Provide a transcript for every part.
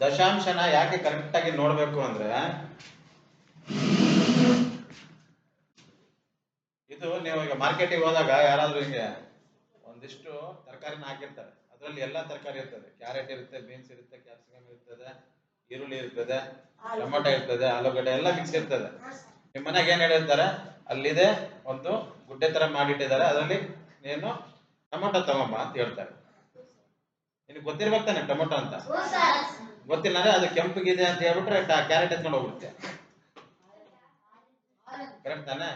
ದಶಾಂಶನ ಯಾಕೆ ಕರೆಕ್ಟ್ ಆಗಿ ನೋಡ್ಬೇಕು ಅಂದ್ರೆ ಇದು ನೀವು ಈಗ ಮಾರ್ಕೆಟಿಗೆ ಹೋದಾಗ ಯಾರಾದ್ರೂ ಹಿಂಗೆ ಒಂದಿಷ್ಟು ತರಕಾರಿನ ಹಾಕಿರ್ತಾರೆ. ಅದರಲ್ಲಿ ಎಲ್ಲಾ ತರಕಾರಿ ಇರ್ತದೆ. ಕ್ಯಾರೆಟ್ ಇರುತ್ತೆ ಬೀನ್ಸ್ ಇರುತ್ತೆ ಕ್ಯಾಪ್ಸಿಕಮ್ ಇರ್ತದೆ ಈರುಳ್ಳಿ ಇರ್ತದೆ ಟೊಮೆಟೊ ಇರ್ತದೆ ಆಲೂಗಡ್ಡೆ ಎಲ್ಲ ಮಿಕ್ಸ್ ಇರ್ತದೆ. ನಿಮ್ಮ ಮನೆಗೆ ಏನ್ ಹೇಳಿರ್ತಾರೆ? ಅಲ್ಲಿದೆ ಒಂದು ಗುಡ್ಡೆ ತರ ಮಾಡಿಟ್ಟಿದ್ದಾರೆ. ಅದರಲ್ಲಿ ನೀನು ಟೊಮೆಟೊ ತಗೊಂಬ ಅಂತ ಹೇಳ್ತಾರೆ. ನಿನಗೆ ಗೊತ್ತಿರ್ಬೇಕು ತಾನೆ ಟೊಮೆಟೊ ಅಂತ? ಗೊತ್ತಿಲ್ಲ ಅಂದ್ರೆ ಅದು ಕೆಂಪಗಿದೆ ಅಂತ ಹೇಳ್ಬಿಟ್ರೆ ಕ್ಯಾರೆಟ್ ಎತ್ಕೊಂಡು ಹೋಗುತ್ತೆ ಕರೆಕ್ಟ್ ತಾನೆ?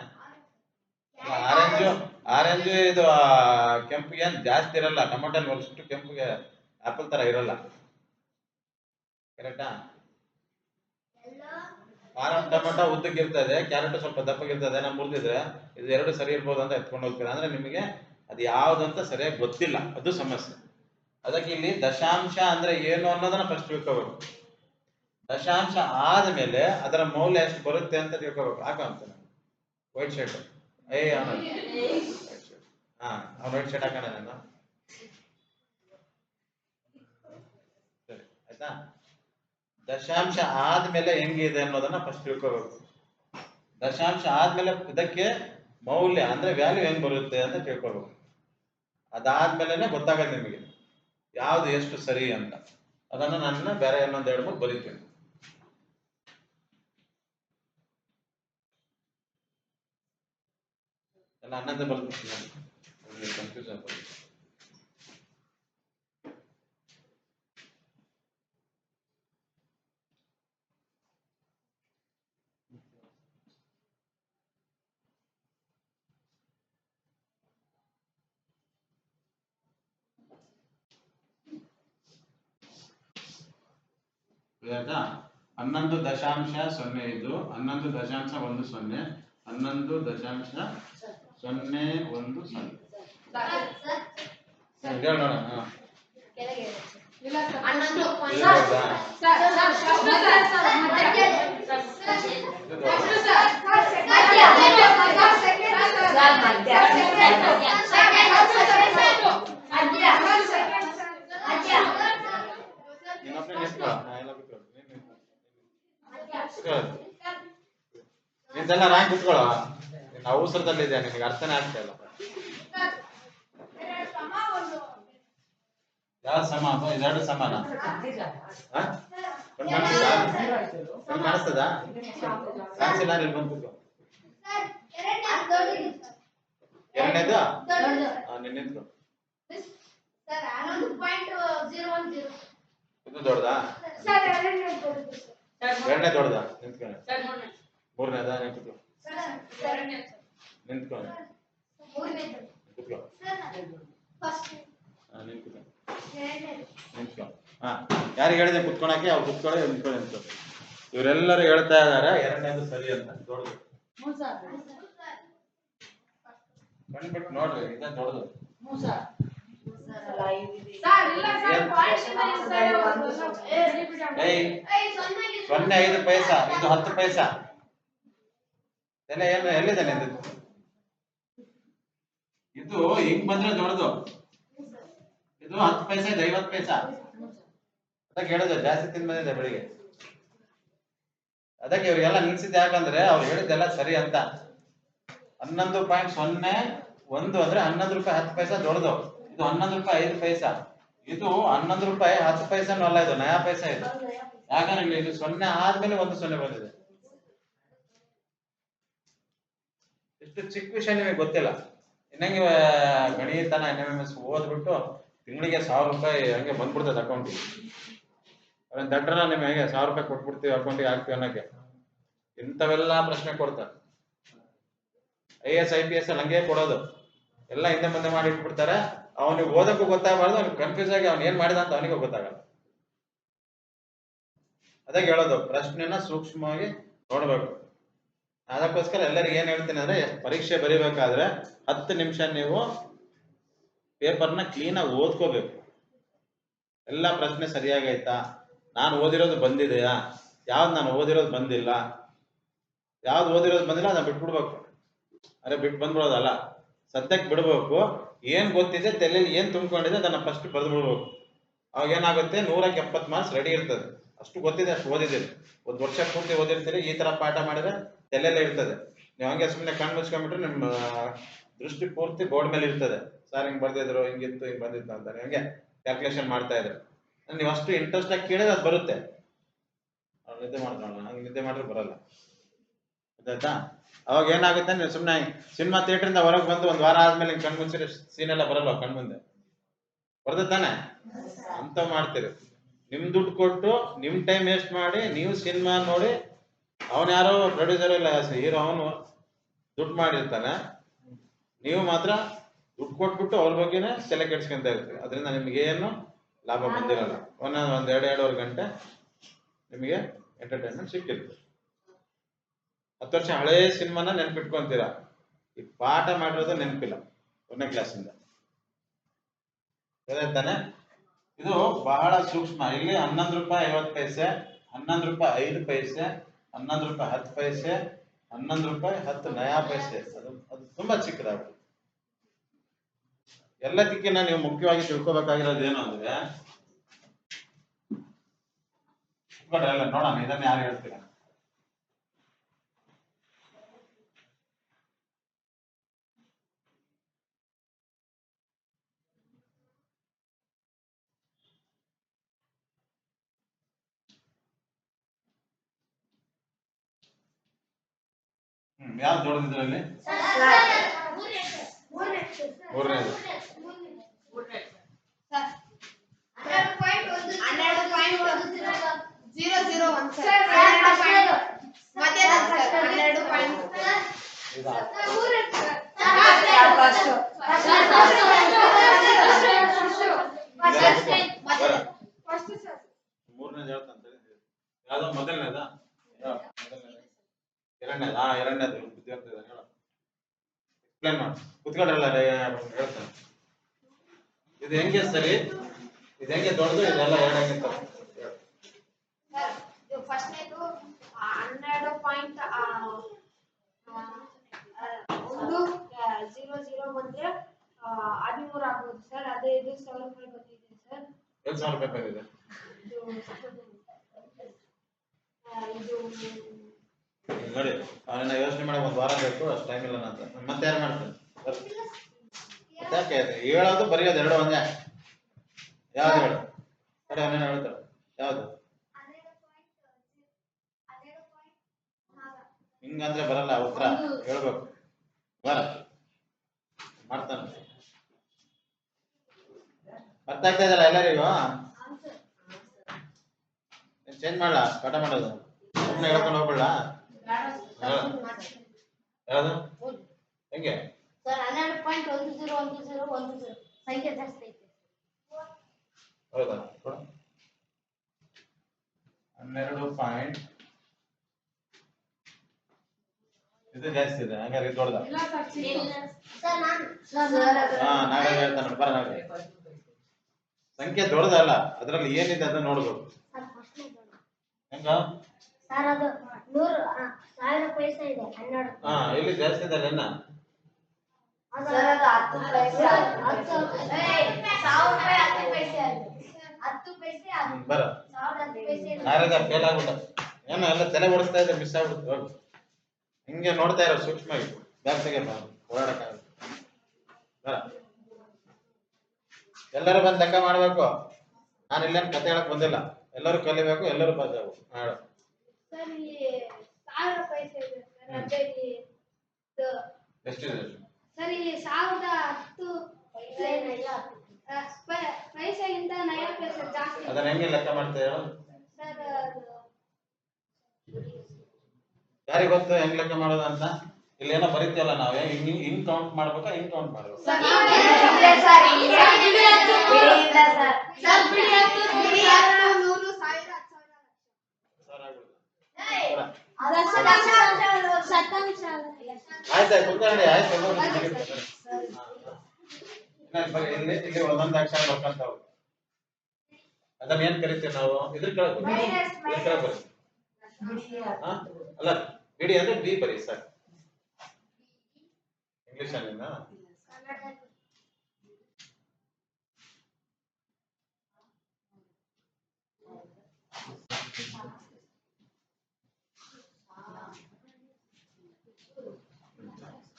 ಆರೆಂಜು ಆರೆಂಜು ಇದು ಕೆಂಪಿಗೆ ಏನ್ ಜಾಸ್ತಿ ಇರಲ್ಲ. ಟೊಮೆಟೊ ಅಷ್ಟು ಕೆಂಪಿಗೆ ಆಪಲ್ ತರ ಇರಲ್ಲ. ಕರೆಕ್ಟಾ ಫಾರಂ ಟೊಮೆಟೊ ಉದ್ದಕ್ಕಿರ್ತದೆ ಕ್ಯಾರೆಟ್ ಸ್ವಲ್ಪ ದಪ್ಪಗಿರ್ತದೆ ನಾವು ಮುರಿದಿದ್ರೆ ಇದು ಎರಡು ಸರಿ ಇರ್ಬೋದು ಅಂತ ಎತ್ಕೊಂಡು ಹೋಗ್ತೀರಾ? ಅಂದ್ರೆ ನಿಮಗೆ ಅದು ಅಂತ ಸರಿಯಾಗಿ ಗೊತ್ತಿಲ್ಲ. ಅದು ಸಮಸ್ಯೆ. ಅದಕ್ಕೆ ಇಲ್ಲಿ ದಶಾಂಶ ಅಂದ್ರೆ ಏನು ಅನ್ನೋದನ್ನ ಫಸ್ಟ್ ತಿಳ್ಕೋಬೇಕು. ದಶಾಂಶ ಆದ್ಮೇಲೆ ಅದರ ಮೌಲ್ಯ ಎಷ್ಟು ಬರುತ್ತೆ ಅಂತ ತಿಳ್ಕೋಬೇಕು. ಹಾಕ ಅಂತ? ವೈಟ್ ಶರ್ಟ್ ಏ ಹಾ ಅವ್ನು ವೈಟ್ ಶರ್ಟ್ ಹಾಕೋಣ ನಾನು. ಸರಿ, ಆಯ್ತಾ? ದಶಾಂಶ ಆದ್ಮೇಲೆ ಹೆಂಗಿದೆ ಅನ್ನೋದನ್ನ ಫಸ್ಟ್ ತಿಳ್ಕೋಬೇಕು. ದಶಾಂಶ ಆದ್ಮೇಲೆ ಇದಕ್ಕೆ ಮೌಲ್ಯ ಅಂದ್ರೆ ವ್ಯಾಲ್ಯೂ ಹೆಂಗ್ ಬರುತ್ತೆ ಅಂತ ತಿಳ್ಕೋಬೇಕು. ಅದಾದ್ಮೇಲೆ ಗೊತ್ತಾಗಲ್ಲ ನಿಮಗೆ. ಯಾವ್ದು ಎಷ್ಟು ಸರಿ ಅಂತ. ಅದನ್ನ ನನ್ನ ಬೇರೆ ಇನ್ನೊಂದ್ ಎರಡು ಮೂರು ಬರೀತೀನಿ. ಎಲ್ಲ ಹನ್ನೊಂದು ಬರ್ತೀನಿ ಕನ್ಫ್ಯೂಸ್ ಆಗ್ಬೋದು ಆಯ್ತಾ ಹನ್ನೊಂದು ದಶಾಂಶ ಸೊನ್ನೆ ಇದು ಹನ್ನೊಂದು ದಶಾಂಶ ಒಂದು ಸೊನ್ನೆ ಹನ್ನೊಂದು ದಶಾಂಶ ಸೊನ್ನೆ ಒಂದು ಸೊನ್ನೆ ಹೇಳೋಣ. ಹನ್ನೊಂದು ಇದು ಹೌದಾ? ಇದು ಹೌದಾ? ಇನ್ನೊಬ್ನೇ ನಿಂತ್ಕೊ. ನಾ ಎಲ್ಲ ಕೂತ್ಕೊಳ್ಳು. ನೀನ್ ನಿಂತ್ಕೊ. ಕೂತ್ಕೊಳ್ಳು. ನಿಂದೆಲ್ಲ ರ್ಯಾಂಕ್ ನಿನ್ನ ಅವಸರದಲ್ಲಿದೆ ನಿನಗೆ ಅರ್ಥನೇ ಆಗ್ತಾ ಇಲ್ಲ. ಯಾವ ಸಮ? ಇದೆರಡು ಸಮಾನ? ಕಾಣಿಸ್ತದಾ? ಕಣ್ ಕಾಣಿಸ್ತದಾ? ಕಾಣಿಸಿಲ್ಲ ಅಂದ್ರೆ ಇಲ್ಲಿ ಬಂದು ಕೂತ್ಕೊ. ಎರಡನೇದು? ಹಾ, ನೀನ್ ನಿಂತ್ಕೊ ಇದು ದೊಡ್ಡದಾ? ಎರಡನೇ ದೊಡ್ಡದಾ. ನಿಂತ್ಕೊ ಮೂರನೇದಾ ನಿಂತ್ಕೊ ನಿಂತ್ಕೊ ನಿಂತ್ಕೊ ಹಾ ಯಾರಿಗೆ ಹೇಳಿದೆ ಕುತ್ಕೊಳಕ್ಕೆ? ಅವ್ರು ಕುತ್ಕೊಳ್ಳಿ ನಿಂತ್ಕೊಳ್ಳಿ ನಿಂತ್ಕೊ ಇವರೆಲ್ಲರೂ ಹೇಳ್ತಾ ಇದಾರೆ ಎರಡನೇದು ಸರಿ ಅಂತ. ದೊಡ್ಡದು. ಬಂದ್ಬಿಟ್ಟು ನೋಡ್ರಿ, ಇದ ದೊಡ್ಡದು. ಸೊನ್ನೆ ಐದು ಪೈಸಾ, ಇದು ಹತ್ತು ಪೈಸಾ. ಏನು ಎಲ್ಲಿದೆ ಇದು ಹಿಂಗ್ ಬಂದ್ರೆ ದೊಡ್ಡದು? ಇದು ಹತ್ತು ಪೈಸೆ ಇದೆ, ಐವತ್ತು ಪೈಸಾ. ಅದಕ್ಕೆ ಹೇಳೋದು ಜಾಸ್ತಿ ತಿನ್ ಬಂದಿದೆ ಬೆಳಿಗ್ಗೆ. ಅದಕ್ಕೆ ಇವ್ರಿಗೆಲ್ಲ ನಿಲ್ಸಿದ್ದೆ ಯಾಕಂದ್ರೆ ಅವ್ರು ಹೇಳಿದ್ದೆಲ್ಲ ಸರಿ ಅಂತ. ಹನ್ನೊಂದು ಪಾಯಿಂಟ್ ಸೊನ್ನೆ ಒಂದು ಅಂದ್ರೆ ಹನ್ನೊಂದು ರೂಪಾಯಿ ಹತ್ತು ಪೈಸಾ ದೊಡ್ಡದು. ಇದು ಹನ್ನೊಂದು ರೂಪಾಯಿ ಐದು ಪೈಸಾ. ಇದು ಹನ್ನೊಂದು ರೂಪಾಯಿ ಹತ್ತು ಪೈಸಾನು ಅಲ್ಲ, ಇದು ನಯಾ ಪೈಸ ಇದು. ಯಾಕಂದ್ರೆ ಇದು ಸೊನ್ನೆ ಆದ್ಮೇಲೆ ಒಂದು ಸೊನ್ನೆ ಬಂದಿದೆ. ಇಷ್ಟು ಚಿಕ್ಕ ವಿಷಯ ನಿಮಗೆ ಗೊತ್ತಿಲ್ಲ. ಇನ್ನಂಗೆ ಗಣಿತನ ಎನ್ ಎಂ ಎಸ್ ಓದ್ಬಿಟ್ಟು ತಿಂಗಳಿಗೆ ಸಾವಿರ ರೂಪಾಯಿ ಹಂಗೆ ಬಂದ್ಬಿಡ್ತದೆ ಅಕೌಂಟಿಗೆ ಅವನ್ ದಡ್ಡನ ನಿಮ್ಗೆ ಹೇಗೆ ಸಾವಿರ ರೂಪಾಯಿ ಕೊಟ್ಬಿಡ್ತೀವಿ ಅಕೌಂಟಿಗೆ ಹಾಕ್ತೀವಿ ಅನ್ನೋಕ್ಕೆ. ಇಂಥವೆಲ್ಲ ಪ್ರಶ್ನೆ ಕೊಡ್ತಾರೆ. I S I P S ಅಲ್ಲಿ ಹಂಗೆ ಕೊಡೋದು. ಎಲ್ಲ ಹಿಂದೆ ಮುಂದೆ ಮಾಡಿ ಇಟ್ಬಿಡ್ತಾರೆ. ಅವನಿಗೆ ಓದಕ್ಕೂ ಗೊತ್ತಾಗಬಾರ್ದು, ಅವ್ನಿಗೆ ಕನ್ಫ್ಯೂಸ್ ಆಗಿ ಅವ್ನು ಏನ್ ಮಾಡಿದ ಅಂತ ಅವನಿಗೂ ಗೊತ್ತಾಗಲ್ಲ. ಅದಕ್ಕೆ ಹೇಳೋದು ಪ್ರಶ್ನೆನ ಸೂಕ್ಷ್ಮವಾಗಿ ನೋಡ್ಬೇಕು. ಅದಕ್ಕೋಸ್ಕರ ಎಲ್ಲರಿಗೂ ಏನ್ ಹೇಳ್ತೀನಿ ಅಂದ್ರೆ ಪರೀಕ್ಷೆ ಬರಿಬೇಕಾದ್ರೆ ಹತ್ತು ನಿಮಿಷ ನೀವು ಪೇಪರ್ನ ಕ್ಲೀನಾಗಿ ಓದ್ಕೋಬೇಕು. ಎಲ್ಲ ಪ್ರಶ್ನೆ ಸರಿಯಾಗೈತಾ ನಾನು ಓದಿರೋದು ಬಂದಿದೆಯಾ? ಯಾವ್ದು ನಾನು ಓದಿರೋದು ಬಂದಿಲ್ಲ? ಯಾವ್ದು ಓದಿರೋದು ಬಂದಿಲ್ಲ, ಅದನ್ನ ಬಿಟ್ಬಿಡ್ಬೇಕು. ಅರೆ ಬಿಟ್ಟು ಬಂದ್ಬಿಡೋದಲ್ಲ. ಸದ್ಯಕ್ಕೆ ಬಿಡ್ಬೇಕು. ಏನ್ ಗೊತ್ತಿದೆ ತಲೆಯಲ್ಲಿ ಏನ್ ತುಂಬಿಕೊಂಡಿದೆ, ಅದನ್ನ ಫಸ್ಟ್ ಬರೆದು ಬಿಡ್ಬೇಕು ಅವಾಗ ಏನಾಗುತ್ತೆ? ನೂರಕ್ಕೆ ಎಪ್ಪತ್ತು ಮಾರ್ಕ್ಸ್ ರೆಡಿ ಇರ್ತದೆ. ಅಷ್ಟು ಗೊತ್ತಿದೆ, ಅಷ್ಟು ಓದಿದ್ದೀರಿ ಒಂದು ವರ್ಷ ಪೂರ್ತಿ ಓದಿರ್ತೀರಿ, ಈ ತರ ಪಾಠ ಮಾಡಿದ್ರೆ ತಲೆಯಲ್ಲೇ ಇರ್ತದೆ. ನೀವು ಹಂಗೆ ಸುಮ್ಮನೆ ಕಣ್ಣು ಮುಚ್ಕೊಂಡ್ಬಿಟ್ರೆ ನಿಮ್ಮ ದೃಷ್ಟಿ ಪೂರ್ತಿ ಬೋರ್ಡ್ ಮೇಲೆ ಇರ್ತದೆ. ಸರ್ ಹಿಂಗ್ ಬರ್ದಿದ್ರು ಹಿಂಗಿತ್ತು ಹಿಂಗ್ ಬಂದಿತ್ತು ಅಂತ ಹಂಗೆ ಕ್ಯಾಲ್ಕುಲೇಷನ್ ಮಾಡ್ತಾ ಇದ್ರು. ನೀವು ಅಷ್ಟು ಇಂಟ್ರೆಸ್ಟ್ ಆಗಿ ಕೇಳಿದ್ರೆ ಅದು ಬರುತ್ತೆ. ಅವ್ರು ನಿದ್ದೆ ಮಾಡ್ತಾರಲ್ಲ ಹಂಗೆ ನಿದ್ದೆ ಮಾಡಿದ್ರೆ ಬರಲ್ಲ. ಗೊತ್ತಾಯ್ತಾ ಅವಾಗ ಏನಾಗುತ್ತೆ ನೀವು ಸುಮ್ಮನೆ ಸಿನಿಮಾ ಥಿಯೇಟ್ರಿಂದ ಹೊರಗೆ ಬಂದು ಒಂದು ವಾರ ಆದ್ಮೇಲೆ ಹಿಂಗೆ ಕಣ್ಣು ಮುಚ್ಚಿರೋ ಸೀನ್ ಎಲ್ಲ ಬರಲ್ಲ ಕಣ್ಣು ಮುಂದೆ. ಬರ್ತದೆ ತಾನೆ? ಅಂತ ಮಾಡ್ತೀರಿ. ನಿಮ್ ದುಡ್ಡು ಕೊಟ್ಟು ನಿಮ್ ಟೈಮ್ ವೇಸ್ಟ್ ಮಾಡಿ ನೀವು ಸಿನಿಮಾ ನೋಡಿ ಅವನ್ ಯಾರೋ ಪ್ರೊಡ್ಯೂಸರ್ ಇಲ್ಲ ಹೀರೋ ಅವನು ದುಡ್ಡು ಮಾಡಿರ್ತಾನೆ. ನೀವು ಮಾತ್ರ ದುಡ್ಡು ಕೊಟ್ಬಿಟ್ಟು ಅವ್ರ ಬಗ್ಗೆನೇ ತಲೆ ಕೆಡ್ಸ್ಕೊಂತ ಇರ್ತೀವಿ ಅದರಿಂದ ನಿಮ್ಗೆ ಏನು ಲಾಭ ಬಂದಿರಲ್ಲ. ಒಂದೊಂದು ಒಂದ್ ಎರಡು ಎರಡೂವರೆ ಗಂಟೆ ನಿಮಗೆ ಎಂಟರ್ಟೈನ್ಮೆಂಟ್ ಸಿಕ್ಕಿರ್ತದೆ ಹತ್ತು ವರ್ಷ ಹಳೇ ಸಿನಿಮಾನ ನೆನ್ಪಿಟ್ಕೊಂತೀರ? ಈ ಪಾಠ ಮಾಡಿರೋದು ನೆನಪಿಲ್ಲ. ಒಂದನೇ ಕ್ಲಾಸಿಂದ ಗೊತ್ತಾಯ್ತಾನೆ ಇದು ಬಹಳ ಸೂಕ್ಷ್ಮ. ಇಲ್ಲಿ ಹನ್ನೊಂದು ರೂಪಾಯಿ ಐವತ್ತು ಪೈಸೆ, ಹನ್ನೊಂದು ರೂಪಾಯಿ ಐದು ಪೈಸೆ ಹನ್ನೊಂದು ರೂಪಾಯಿ ಹತ್ತು ಪೈಸೆ, ಹನ್ನೊಂದು ರೂಪಾಯಿ ಹತ್ತು ನಯಾ ಪೈಸೆ. ಅದು ಅದು ತುಂಬಾ ಚಿಕ್ಕದಾಗುತ್ತೆ ಎಲ್ಲದಕ್ಕಿಂತ ನೀವು ಮುಖ್ಯವಾಗಿ ತಿಳ್ಕೊಬೇಕಾಗಿರೋದು ಏನು ಅಂದ್ರೆ ನೋಡೋಣ, ಇದನ್ನ ಯಾರು ಹೇಳ್ತೀರಾ ಹ್ಮ್ ಯಾವ್ದು ದೊಡ್ಡದಿದ್ರಲ್ಲಿ ಮೂರನೇದು ಹನ್ನೆರಡು point zero zero one sir, ಹನ್ನೆರಡು ಸರ್, ಪಾಯಿಂಟ್ ಸರ್. ಮಧ್ಯಾಹ್ನ ಸರ್, ಹನ್ನೆರಡು ಪಾಯಿಂಟ್ ಇದಾ? ಬರ. ಮೂರನೇದು ಹೇಳ್ತಂತ ಯಾವ್ದೋ? ಮೊದಲನೇದ? ಎರಡನೇದು ಹಾ ಎರಡನೇದು ಬುದ್ಧಿವಂತ ಇದ್ದಾನೆ ಹೇಳು. ಎಕ್ಸ್ಪ್ಲೇನ್ ಮಾಡಿ. ಕುತ್ಕೊಂಡ್ರಲ್ಲ ಹೇಳ್ತಾನೆ. ಇದು ಹೆಂಗೆ ಸರಿ? ಇದು ಹೆಂಗೆ ದೊಡ್ಡದು? ಇದೆಲ್ಲ ಎರಡು ಹೆಂಗೆ ಫಸ್ಟ್ನೇದು ಹನ್ನೆರಡು ಪಾಯಿಂಟ್ ಒಂದು ಜೀರೋ ಜೀರೋ ಬಂದ್ರೆ ಹದಿಮೂರು ಆಗ್ಬೋದು ಸರ್ ಅದೇ ಇದು ಸಾವಿರ ರೂಪಾಯಿ ಬಂದಿದೆ ಸರ್ ಎಷ್ಟು ಸಾವಿರ ರೂಪಾಯಿ ಬಂದಿದೆ? ಇದು ನೋಡಿ ಅವನ ಯೋಚನೆ ಮಾಡಿ ಒಂದ್ ವಾರ ಬೇಕು, ಅಷ್ಟು ಟೈಮ್ ಇಲ್ಲ ಅಂತ ಮತ್ತೆ ಯಾರು. ಮತ್ತೆ ಯಾಕೆ? ಹೇಳೋದು, ಬರೆಯೋದು, ಎರಡು ಒಂದೇ. ಯಾವ್ದು ಹೇಳು? ಕಡೆ ಅವನೇನು ಹೇಳ್ತಾಳೆ ಯಾವ್ದು? ಹಿಂಗಂದ್ರೆ ಬರಲ್ಲ, ಉತ್ತರ ಹೇಳ್ಬೇಕು. ಬರ. ಮಾಡ್ತಾನೆ. ಅರ್ಥ ಆಗ್ತಾ ಇದಲ್ಲ ಎಲ್ಲರಿಗೂ? ಚೇಂಜ್ ಮಾಡ್ಲಾ? ಪಾಠ ಮಾಡೋದು? ಸುಮ್ಮನೆ ಹೇಳ್ಕೊಂಡು ಹೋಗ್ಬಿಡ್ಲಾ ಯಾವುದು? ಹೆಂಗೆ? ಸರ್ ಹನ್ನೆರಡು ಪಾಯಿಂಟ್ ಒಂದು ಜೀರೋ ಒಂದು ಜೀರೋ ಒಂದು ಜೀರೋ. ಸಂಖ್ಯೆ ಜಾಸ್ತಿ ಐತೆ. ಹೌದಾ? ಕೊಡು. ಹನ್ನೆರಡು ಪಾಯಿಂಟ್ ಇದು ಜಾಸ್ತಿ ಇದೆ. ಹಂಗಾರೆ ಇದು ದೊಡ್ಡದ? ಸರ್ ನಾನು ಹಾ ನಾಗರಾಜ್ ಹೇಳ್ತಾನೆ. ಬರ ನಾಗರಾಜ್. ಸಂಖ್ಯೆ ದೊಡ್ಡದಲ್ಲ. ಅದ್ರಲ್ಲಿ ಏನಿದೆ ಅದನ್ನ ನೋಡ್ಬೇಕು. ದೊಡ್ಡ ಹೆಂಗ? ಸರ್ ಅದು ನೂರು ಆ, ಸಾವಿರ ಪೈಸೆ ಇದೆ ಹನ್ನೆರಡು ಹಾ ಇಲ್ಲಿ ಜಾಸ್ತಿ ಇದೆ ನನ್ನ ಹತ್ತು ಪೈಸೆ. ಹತ್ತು ಪೈಸೆ ಹತ್ತು ಪೈಸೆ ಬರ. ಫೇಲ್ ಆಗ್ಬಿಟ್ಟ. ಏನೋ ಎಲ್ಲ ತಲೆ ಓಡಿಸ್ತಾ ಇದ್ರೆ ಮಿಸ್ ಆಗ್ಬಿಡ್ತು. ಹೋಗು. ಹಿಂಗೆ ನೋಡ್ತಾ ಇರೋ ಸೂಕ್ಷ್ಮವಾಗಿ. ಬ್ಯಾಗ್ ತೆಗೆಯಪ್ಪ. ಓಡಾಡಕ್ಕಾಗಲ್ಲ. ಬರ. ಎಲ್ಲರೂ ಬಂದು ಲೆಕ್ಕ ಮಾಡ್ಬೇಕು. ನಾನು ಇಲ್ಲೇನು ಕತೆ ಹೇಳಕ್ ಬಂದಿಲ್ಲ. ಎಲ್ಲರೂ ಕಲಿಬೇಕು ಎಲ್ಲರೂ ಸರ್ ಇಲ್ಲಿ ಸಾವಿರ ಪೈಸೆ ಇದೆ. ಸರ್ ಅದೇ ಇಲ್ಲಿ ಇದು. ಎಷ್ಟಿದೆ ಸರ್ ಇಲ್ಲಿ ಸಾವಿರದ ಹತ್ತು. ಪೈಸೆ ಆ, ಪ- ಪೈಸೆಗಿಂತ ನಯ ಪೈಸೆ ಜಾಸ್ತಿ. ಅದನ್ನ ಹೆಂಗೆ ಲೆಕ್ಕ ಮಾಡ್ತಾ ಹೇಳು ಸರ್ ಅದು ಯಾರಿಗೆ ಗೊತ್ತು ಹೆಂಗ್ ಲೆಕ್ಕ ಮಾಡೋದು ಅಂತ? ಇಲ್ಲಿ ಏನೋ ಬರೀತೀವಲ್ಲ ನಾವೇ. ಹಿಂಗ್ ಹಿಂಗ್ ಹಿಂಗ್ ಕೌಂಟ್ ಮಾಡ್ಬೇಕಾ? ಹಿಂಗ್ ಕೌಂಟ್ ಮಾಡ್ಬೇಕು ಸರ್ ಬಿಡಿ ಹತ್ತು, ಬಿಡಿ ಹತ್ತು, ನೂರು ಸಾವಿರ ಹತ್ತು ಸಾವಿರ ಸಾವಿರ ಆಗ್ಬಿಡುತ್ತೆ. ಏಯ್, ಬರ. ದಶಾಂಶ ಶತಾಂಶ ಆಯ್ತಾಯ್ತು ಕುತ್ಕೊಳ್ಳಿ ಆಯ್ತು ಎಲ್ಲರೂ ಮುಗಿತು. ಹಾ, ಹಾ. ಇನ್ನೊಂದ್ ಬರೀ ಇಲ್ಲಿ ಒಂದೊಂದು ಅಕ್ಷರ ಬರ್ಕೊಂತ ಅದನ್ನ ಏನ್ ಕರಿತೀವಿ ನಾವು? ಇದ್ರ ಕೆಳಗೆ ಬರಿ. ಅಲ್ಲ, ಬಿಡಿ ಅಂದ್ರೆ ಬಿ ಬರಿ, ಸರ್. ಇಂಗ್ಲಿಷ್ ಅಲ್ಲಿನ?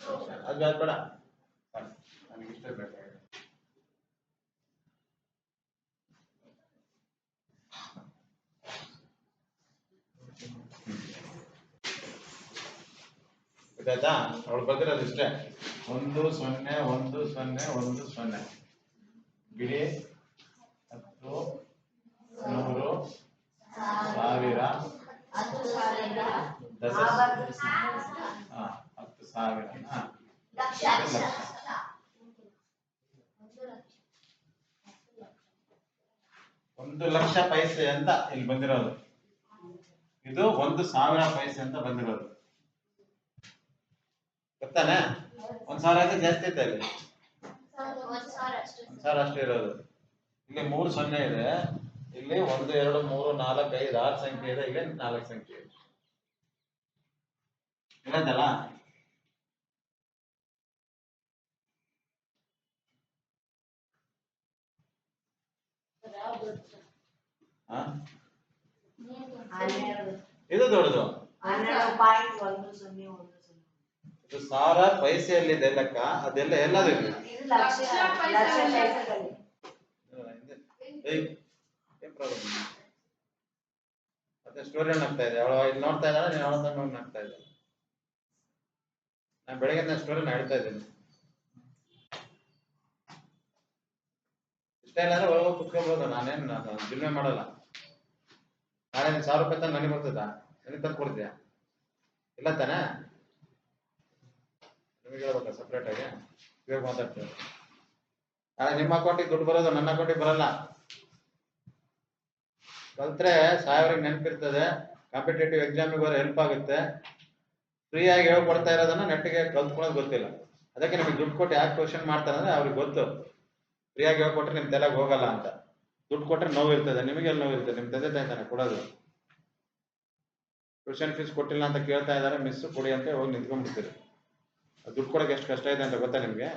ಅದು ಬೇಡ ಬೇಡ ಸಾಕು. ನನಗೆ ಇಷ್ಟೇ ಬೇಕಾಗಿದೆ ಗೊತ್ತಾಯ್ತಾ ಅವಳು ಬಂದಿರೋದು ಇಷ್ಟೇ. ಒಂದು ಸೊನ್ನೆ ಒಂದು ಸೊನ್ನೆ ಒಂದು ಸೊನ್ನೆ. ಬಿಡಿ ಹತ್ತು ನೂರು ಸಾವಿರ ಹತ್ತು ಸಾವಿರ ದಶ ಹಾ, ಹತ್ತು ಸಾವಿರ ಹಾ, ಲಕ್ಷ ಲಕ್ಷ. ಒಂದು ಲಕ್ಷ ಪೈಸೆ ಅಂತ ಇಲ್ಲಿ ಬಂದಿರೋದು. ಇದು ಒಂದು ಸಾವಿರ ಪೈಸೆ ಅಂತ ಬಂದಿರೋದು. ಗೊತ್ತಾನೆ? ಒಂದ್ ಸಾವಿರ ಅಂತ ಜಾಸ್ತಿ ಐತೆ ಅಲ್ಲಿ. ಒಂದ್ ಸಾವಿರ ಅಷ್ಟು ಇರೋದು. ಇಲ್ಲಿ ಮೂರು ಸೊನ್ನೆ ಇದೆ. ಇಲ್ಲಿ ಒಂದು, ಎರಡು, ಮೂರು, ನಾಲ್ಕು, ಐದು, ಆರು ಸಂಖ್ಯೆ ಇದೆ. ಇಲ್ಲಿ ನಾಲ್ಕು ಸಂಖ್ಯೆ? ಇದೆ ಇರೋದಲ್ಲ? Thank you. ಇದು ದೊಡ್ಡದು. ಇದು ಸಾವಿರ ಪೈಸೆಯಲ್ಲಿದೆ ಲೆಕ್ಕ ಅದೆಲ್ಲ ಏಯ್ ಮತ್ತೆ ಸ್ಟೋರಿ ಆಗ್ತಾ ಇದೆ? ಅವಳು ಇಲ್ಲಿ ನೋಡ್ತಾ ಇದ್ದಾಳೆ ನೀನು ಅವಳ ನೋಡಿ ಆಗ್ತಾ ಇದ್ದೆ ನಾನು ಬೆಳಗ್ಗೆ ಸ್ಟೋರಿ ಹೇಳ್ತಾ ಇದ್ದೀನಿ. ಇಷ್ಟ ಇಲ್ಲ ಅಂದ್ರೆ ಒಳಗೆ ಕುತ್ಕೊಬೋದು. ನಾನೇನು, ನಾನು ಜಿಲ್ಮೆ ಮಾಡಲ್ಲ. ನಾಳೆ ನೀನು ಸಾವಿರ ರೂಪಾಯಿ ತಂದು ನನಗೆ ಬರ್ತದ ನನಗೆ ತಂದು ಕೊಡ್ತೀಯ? ಇಲ್ಲ ತಾನೇ? ನಿಮಗೆ ಹೇಳ್ಬೇಕ ಸಪ್ರೇಟ್ ಆಗಿ? ಇವಾಗ ಮಾತಾಡ್ತೀವಿ ನಾಳೆ ನಿಮ್ಮ ಅಕೌಂಟಿಗೆ ದುಡ್ಡು ಬರೋದು, ನನ್ನ ಅಕೌಂಟಿಗೆ ಬರಲ್ಲ. ಕಲ್ತ್ರೆ ಸಾವಿರಿಗೆ ನೆನಪಿರ್ತದೆ. ಕಾಂಪಿಟೇಟಿವ್ ಎಕ್ಸಾಮಿಗೆ ಬರೋ ಹೆಲ್ಪ್ ಆಗುತ್ತೆ. ಫ್ರೀಯಾಗಿ ಹೇಳ್ಕೊಡ್ತಾ ಇರೋದನ್ನ ನೆಟ್ಟಿಗೆ ಕಲ್ತ್ಕೊಳ್ಳೋದು ಗೊತ್ತಿಲ್ಲ. ಅದಕ್ಕೆ ನಿಮಗೆ ದುಡ್ಡು ಕೊಟ್ಟು ಯಾಕೆ ಕ್ವಶನ್ ಮಾಡ್ತಾರೆ ಅಂದ್ರೆ ಅವ್ರಿಗೆ ಗೊತ್ತು. ಫ್ರೀಯಾಗಿ ಹೇಳ್ಕೊಟ್ರೆ ನಿಮ್ ತಲೆಗೆ ಹೋಗಲ್ಲ ಅಂತ. ದುಡ್ಡು ಕೊಟ್ರೆ ನೋವು ಇರ್ತದೆ ನಿಮಗೆ ನೋವು ಇರ್ತದೆ ನಿಮ್ ತಂದೆ ತಾಯಿ ತಾನೆ ಕೊಡೋದು. ಟ್ಯೂಷನ್ ಫೀಸ್ ಕೊಟ್ಟಿಲ್ಲ ಅಂತ ಕೇಳ್ತಾ ಇದ್ದಾರೆ ಮಿಸ್ ಕೊಡಿ ಅಂತ ಹೋಗಿ ನಿಂತ್ಕೊಂಡ್ಬಿಡ್ತೀರಿ. ದುಡ್ಡು ಕೊಡೋಕೆ ಎಷ್ಟು ಕಷ್ಟ ಇದೆ ಅಂತ ಗೊತ್ತಾ ನಿಮಗೆ?